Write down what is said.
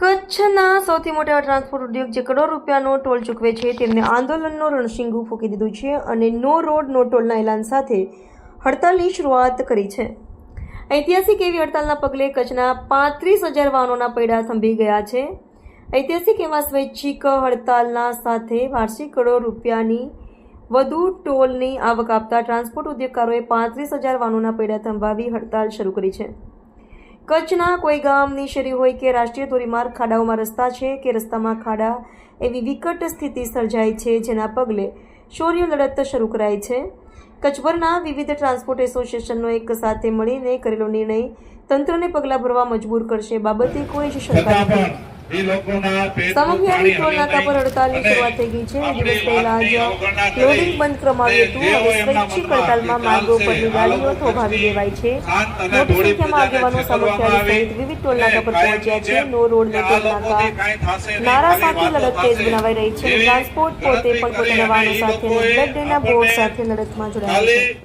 કચ્છના સૌથી મોટા ટ્રાન્સપોર્ટ ઉદ્યોગ જે કરોડ રૂપિયાનો ટોલ ચૂકવે છે, તેમને આંદોલનનો રણશીંગુ ફૂંકી દીધું છે અને નો રોડ, નો ટોલના એલાન સાથે હડતાલની શરૂઆત કરી છે. ઐતિહાસિક એવી હડતાલના પગલે કચ્છના પાંત્રીસ હજાર વાહનોના પૈડા થંભી ગયા છે. ઐતિહાસિક એવા સ્વૈચ્છિક હડતાલના સાથે વાર્ષિક કરોડ રૂપિયાની વધુ ટોલની આવક આપતા ટ્રાન્સપોર્ટ ઉદ્યોગકારોએ પાંત્રીસ હજાર વાહનોના પૈડા થંભાવી હડતાલ શરૂ કરી છે. કચ્છના કોઈ ગામની શેરી હોય કે રાષ્ટ્રીય ધોરીમાર્ગ ખાડાઓમાં રસ્તા છે કે રસ્તામાં ખાડા, એવી વિકટ સ્થિતિ સર્જાય છે જેના પગલે શૌર્ય લડત શરૂ કરાઈ છે. કચ્છભરના વિવિધ ટ્રાન્સપોર્ટ એસોસિએશનનો એક સાથે મળીને કરેલો નિર્ણય તંત્રને પગલાં ભરવા મજબૂર કરશે બાબતે કોઈ જ શંકા નથી. સામગ્રી ટોલ નાકા પર હડતાલની શરૂઆત થઈ ગઈ છે. દિવસ પહેલા જ લોડિંગ બંધ કરવામાં આવ્યું હતું હવે સ્વૈચ્છિક હડતાલમાં માર્ગો પરની ગાડીઓ થોભાવી દેવાય છે. મોટી સંખ્યામાં આગેવાનો સામગ્રી સહિત વિવિધ ટોલ નાકા પર પહોંચ્યા છે. નો રોડ નો ટોલ નાકા. નારા સાથે લડત તેજ બનાવાઈ રહી છે. ટ્રાન્સપોર્ટ પોતે પણ પોતાના વાહનો સાથે બ્લેક ડેના બોર્ડ સાથે લડતમાં જોડાયા છે.